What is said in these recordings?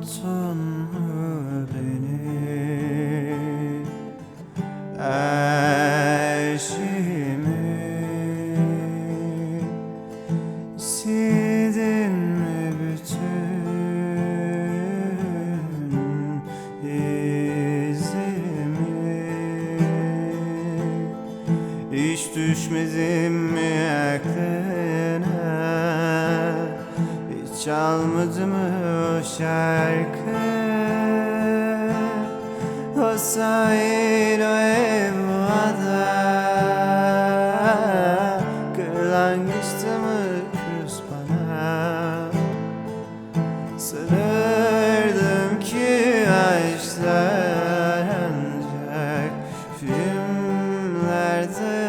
unuttun mu beni? Her şeyimi Sildin mi bütün izlerimi Hiç düşmedim mi Hiç çalmadı mı o şarkı? O sahil o ev o ada. Kırlangıçta mı kız bana? Sanırdım ki aşklar ancak filmlerde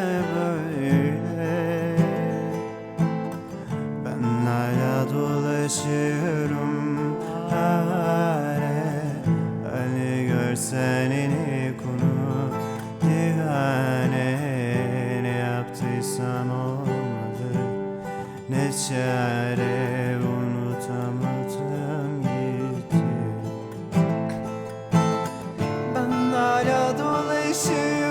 senini konu Dihane ne yaptıysam olmadı. Ne çare unutamadım gitti. Ben hala dolaşıyorum.